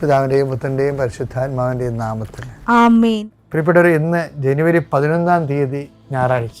പിതാവിന്റെയും പുത്രന്റെയും പരിശുദ്ധാത്മാവിന്റെയും നാമത്തിൽ. പ്രിയപ്പെട്ടവർ ഇന്ന് ജനുവരി പതിനൊന്നാം തീയതി ഞായറാഴ്ച.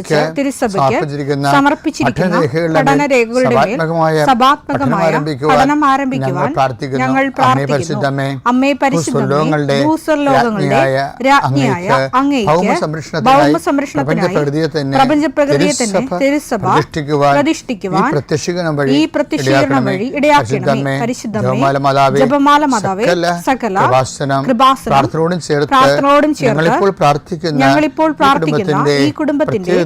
കുറിച്ച് തിരുസഭയ്ക്ക് സമർപ്പിച്ചിരിക്കുന്ന പഠന രേഖകളുടെ മേൽ സഭാത്മകമായ പഠനം ആരംഭിക്കുവാൻ ഞങ്ങൾ പ്രാർത്ഥിക്കുന്നു. അമ്മേ പരിശുദ്ധമേ, ഭൂസ്വർലോകങ്ങളുടെ രാജ്ഞിയായ അങ്ങേക്ക് തന്നെ തിരുസഭ പ്രതിഷ്ഠിക്കുവാൻ ഈ പ്രത്യക്ഷീകരണം വഴി ഇടയാക്കണമേ. പരിശുദ്ധമേ ജപമാല മാതാവേ സകല കൃപാസനം പ്രാർത്ഥനയോടും ചേർത്ത് ഞങ്ങളിപ്പോൾ പ്രാർത്ഥിക്കുന്ന ഈ കുടുംബത്തിന്റെ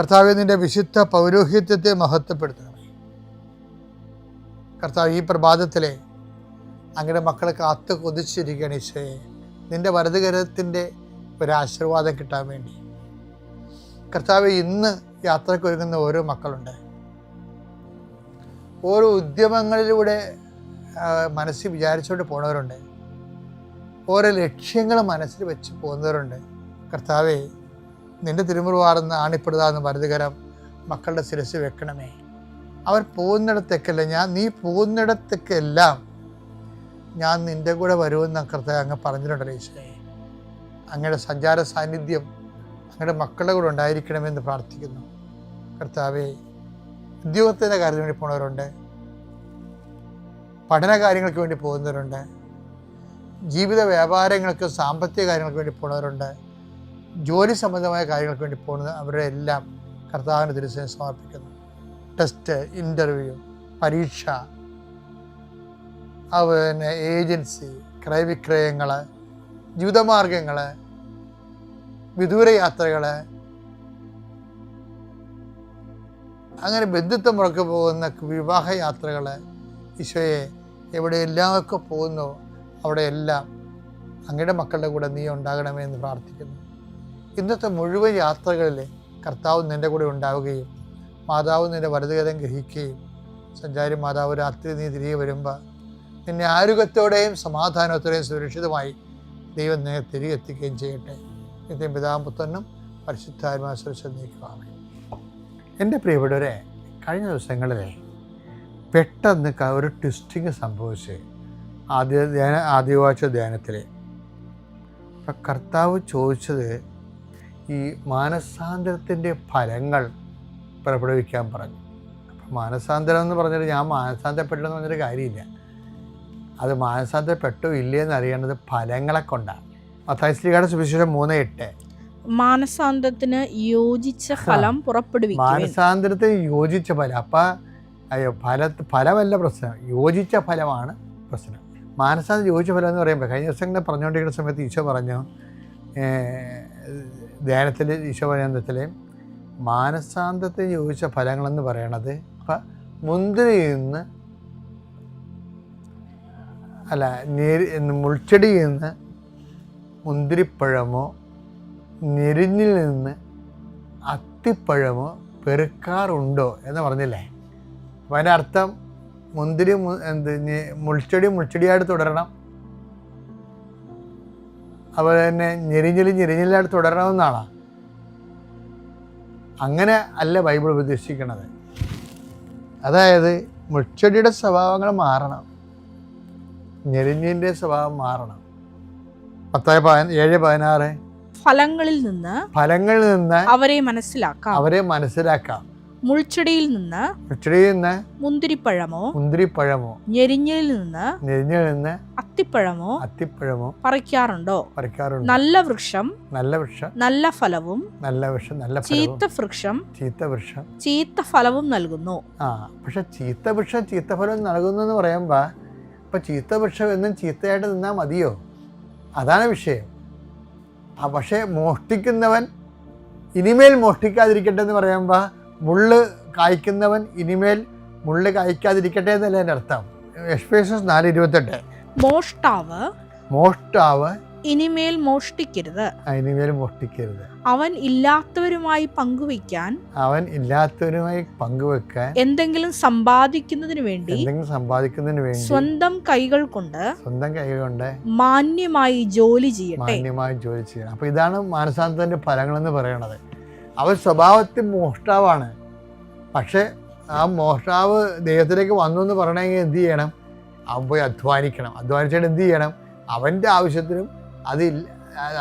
കർത്താവെ നിന്റെ വിശുദ്ധ പൗരോഹിത്യത്തെ മഹത്വപ്പെടുത്തണം. കർത്താവ് ഈ പ്രഭാതത്തിലെ അങ്ങയുടെ മക്കളെ കാത്ത് കൊതിച്ചിരിക്കുകയാണ് ഈശോയെ. വലതുകരത്തിന്റെ ഒരു ആശീർവാദം കിട്ടാൻ വേണ്ടി. കർത്താവ് ഇന്ന് യാത്രക്കൊരുങ്ങുന്ന ഓരോ മക്കളുണ്ട്. ഓരോ ഉദ്യമങ്ങളിലൂടെ മനസ്സിൽ വിചാരിച്ചുകൊണ്ട് പോണവരുണ്ട്. ഓരോ ലക്ഷ്യങ്ങൾ മനസ്സിൽ വെച്ച് പോകുന്നവരുണ്ട്. കർത്താവെ നിന്റെ തിരുമുറുവാർന്ന് ആണിപ്പെടുതാന്ന് ഭരതകരം മക്കളുടെ ശിരസ് വെക്കണമേ. അവർ പോകുന്നിടത്തേക്കല്ല ഞാൻ നീ പോകുന്നിടത്തേക്കെല്ലാം ഞാൻ നിന്റെ കൂടെ വരുമെന്ന് കർത്താവ് അങ്ങ് പറഞ്ഞിട്ടുണ്ടല്ലോ ഈശോയെ. അങ്ങയുടെ സഞ്ചാര സാന്നിധ്യം അങ്ങയുടെ മക്കളുടെ കൂടെ ഉണ്ടായിരിക്കണമെന്ന് പ്രാർത്ഥിക്കുന്നു. കർത്താവെ ഉദ്യോഗത്തിന്റെ കാര്യത്തിന് വേണ്ടി പോണവരുണ്ട്. പഠന കാര്യങ്ങൾക്ക് വേണ്ടി പോകുന്നവരുണ്ട്. ജീവിത വ്യാപാരങ്ങൾക്ക് സാമ്പത്തിക കാര്യങ്ങൾക്ക് വേണ്ടി പോകുന്നവരുണ്ട് ജോലി സംബന്ധമായ കാര്യങ്ങൾക്ക് വേണ്ടി പോകുന്നത് അവരുടെ എല്ലാം കർത്താവിന് ദിവസം സമർപ്പിക്കുന്നു. ടെസ്റ്റ് ഇന്റർവ്യൂ പരീക്ഷ അതുപോലെ ഏജൻസി ക്രയവിക്രയങ്ങൾ ജീവിതമാർഗങ്ങൾ വിദൂര യാത്രകൾ അങ്ങനെ ബന്ധുത്വം മുറക്ക് പോകുന്ന വിവാഹ യാത്രകൾ ഈശോയെ പോകുന്നോ പോകുന്നു അവിടെയെല്ലാം അങ്ങയുടെ മക്കളുടെ കൂടെ നീ ഉണ്ടാകണമേ എന്ന് പ്രാർത്ഥിക്കുന്നു. ഇന്നത്തെ മുഴുവൻ യാത്രകളിൽ കർത്താവ് നിന്റെ കൂടെ ഉണ്ടാവുകയും മാതാവ് നിന്റെ വലതുകരം ഗ്രഹിക്കുകയും സഞ്ചാരി മാതാവ് രാത്രി നീ തിരികെ വരുമ്പോൾ നിന്നെ ആരോഗ്യത്തോടെയും സമാധാനത്തോടെയും സുരക്ഷിതമായി ദൈവം നിന്നെ തിരികെ എത്തിക്കുകയും ചെയ്യട്ടെ. നിത്യം പിതാവും പുത്രനും പരിശുദ്ധാത്മാ സുരക്ഷ നീക്കുവാണ് എന്റെ പ്രിയപ്പെട്ടവരെ കഴിഞ്ഞ ദിവസങ്ങളിൽ പെട്ടെന്ന് ഒരു ട്വിസ്റ്റിങ് സംഭവിച്ച് ആദ്യ ധ്യാന ആദ്യവാഴ്ച ധ്യാനത്തിൽ കർത്താവ് ചോദിച്ചത് ഈ മാനസാന്തരത്തിന്റെ ഫലങ്ങൾ പുറപ്പെടുവിക്കാൻ പറഞ്ഞു. അപ്പം മാനസാന്തരം എന്ന് പറഞ്ഞിട്ട് ഞാൻ മാനസാന്തരപ്പെട്ടെന്ന് പറഞ്ഞൊരു കാര്യമില്ല. അത് മാനസാന്തരപ്പെട്ടോ ഇല്ലേ എന്ന് അറിയേണ്ടത് ഫലങ്ങളെ കൊണ്ടാണ്. മത്തായിസ്ലിയുടെ സുവിശേഷം മൂന്ന് എട്ട്. മാനസാന്തരത്തിന് യോജിച്ച ഫലം പുറപ്പെടുവി മാനസാന്തരത്തിന് യോജിച്ച ഫലം. അപ്പം അയ്യോ ഫല ഫലമല്ല പ്രശ്നം. യോജിച്ച ഫലമാണ് പ്രശ്നം. മാനസാന്തരം യോജിച്ച ഫലം എന്ന് പറയുമ്പോൾ കഴിഞ്ഞ ദിവസം ഇങ്ങനെ പറഞ്ഞുകൊണ്ടിരിക്കുന്ന സമയത്ത് ഈശോ പറഞ്ഞു ധ്യാനത്തിൽ ഈശോ മാനസാന്തത്തെ ചോദിച്ച ഫലങ്ങളെന്ന് പറയണത് ഇപ്പം മുന്തിരിയിൽ നിന്ന് അല്ല നേരി മുൾച്ചെടിയിൽ നിന്ന് മുന്തിരിപ്പഴമോ ഞെരിഞ്ഞിൽ നിന്ന് അത്തിപ്പഴമോ പെറുക്കാറുണ്ടോ എന്ന് പറഞ്ഞില്ലേ? അപ്പം അതിന്റെ അർത്ഥം മുന്തിരി എന്ത് മുൾച്ചെടി മുൾച്ചെടിയായിട്ട് തുടരണം. അതുപോലെ തന്നെ ഞെരിഞ്ഞിൽ ഞെരിഞ്ഞിലായിട്ട് തുടരണമെന്നാണ് അങ്ങനെ അല്ല ബൈബിൾ ഉപദേശിക്കണത് അതായത് മുച്ചടിയുടെ സ്വഭാവങ്ങൾ മാറണം. ഞെരിഞ്ഞിന്റെ സ്വഭാവം മാറണം. പത്തായ ഏഴ് പതിനാറ്. ഫലങ്ങളിൽ നിന്ന് ഫലങ്ങളിൽ നിന്ന് അവരെ മനസ്സിലാക്കാം. അവരെ മനസ്സിലാക്കാം. മുൾച്ചെടിയിൽ നിന്ന് മുൾച്ചെടിയിൽ നിന്ന് മുന്തിരിപ്പഴമോ മുന്തിരിപ്പഴമോ ഞെരിഞ്ഞിൽ നിന്ന് ഞെരിഞ്ഞിൽ നിന്ന് അത്തിപ്പഴമോ അത്തിപ്പഴമോ പറിക്കാറുണ്ടോ? പറിക്കാറുണ്ട്. നല്ല വൃക്ഷം നല്ല വൃക്ഷം. നല്ല ഫലവും നല്ല വൃക്ഷം നല്ല ചീത്ത വൃക്ഷം ചീത്ത വൃക്ഷം. ചീത്ത ഫലവും നൽകുന്നു. ആ പക്ഷെ ചീത്ത വൃക്ഷം ചീത്ത ഫലം നൽകുന്നു എന്ന് പറയുമ്പോൾ ഇപ്പം ചീത്ത വൃക്ഷം എന്നും ചീത്തയായിട്ട് നിന്നാ മതിയോ? അതാണ് വിഷയം. ആ പക്ഷേ മോഷ്ടിക്കുന്നവൻ ഇനിമേൽ മോഷ്ടിക്കാതിരിക്കട്ടെ എന്ന് പറയുമ്പോൾ മുള്ള് കായ്ക്കുന്നവൻ ഇനിമേൽ മുള്ള് കായ്ക്കാതിരിക്കട്ടെ എന്നല്ലേ എന്റെ അർത്ഥം. എക്സ്പ്രേഷൻസ് നാല് ഇരുപത്തെട്ട്. മോഷ്ടാവ് മോഷ്ടാവ് ഇനിമേൽ മോഷ്ടിക്കരുത്. ഇനിമേൽ മോഷ്ടിക്കരുത്. അവൻ ഇല്ലാത്തവരുമായി പങ്കുവെക്കാൻ അവൻ ഇല്ലാത്തവരുമായി പങ്കുവെക്കാൻ എന്തെങ്കിലും സമ്പാദിക്കുന്നതിന് വേണ്ടി എന്തെങ്കിലും സമ്പാദിക്കുന്നതിന് വേണ്ടി സ്വന്തം കൈകൾ കൊണ്ട് സ്വന്തം കൈകൾ കൊണ്ട് മാന്യമായി ജോലി ചെയ്യട്ടെ. മാന്യമായി ജോലി ചെയ്യണം. അപ്പൊ ഇതാണ് മാനസാന്തത്തിന്റെ ഫലങ്ങൾ എന്ന് പറയുന്നത്. അവൻ സ്വഭാവത്തിൽ മോഷ്ടാവാണ്. പക്ഷെ ആ മോഷ്ടാവ് ദൈവത്തിലേക്ക് വന്നു എന്ന് പറയണമെങ്കിൽ എന്ത് ചെയ്യണം? അവൻ പോയി അധ്വാനിക്കണം. അധ്വാനിച്ചിട്ട് എന്ത് ചെയ്യണം? അവന്റെ ആവശ്യത്തിനും അത്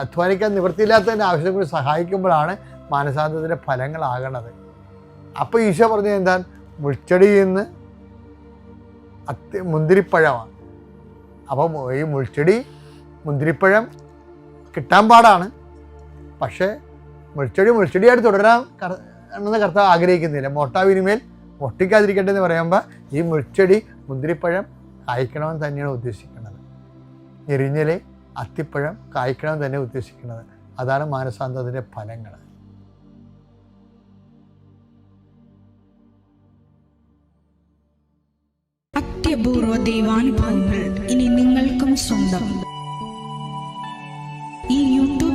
അധ്വാനിക്കാൻ നിവൃത്തിയില്ലാത്തതിന്റെ ആവശ്യത്തിനും കൂടി സഹായിക്കുമ്പോഴാണ് മാനസാന്തത്തിന്റെ ഫലങ്ങളാകണത്. അപ്പോൾ ഈശോ പറഞ്ഞത് എന്താ മുൾച്ചെടിയിൽ നിന്ന് അത്യ മുന്തിരിപ്പഴമാണ്. അപ്പോൾ ഈ മുൾച്ചെടി മുന്തിരിപ്പഴം കിട്ടാൻ പാടാണ്. പക്ഷേ മുൾച്ചെടി മുൾച്ചെടിയായിട്ട് തുടരാൻ എന്ന് കർത്താവ് ആഗ്രഹിക്കുന്നില്ല. മൊട്ടാവിനിമേൽ മൊട്ടിക്കാതിരിക്കട്ടെ എന്ന് പറയുമ്പോൾ ഈ മുൾച്ചെടി മുന്തിരിപ്പഴം കായ്ക്കണമെന്ന് തന്നെയാണ് ഉദ്ദേശിക്കുന്നത്. എരിഞ്ഞിലെ അത്തിപ്പഴം കായ്ക്കണമെന്ന് തന്നെ ഉദ്ദേശിക്കുന്നത്. അതാണ് മാനസാന്തത്തിന്റെ ഫലങ്ങൾ. അത്യപൂർവ ദൈവാനുഭവങ്ങൾ ഇനി നിങ്ങൾക്കും സ്വന്തം.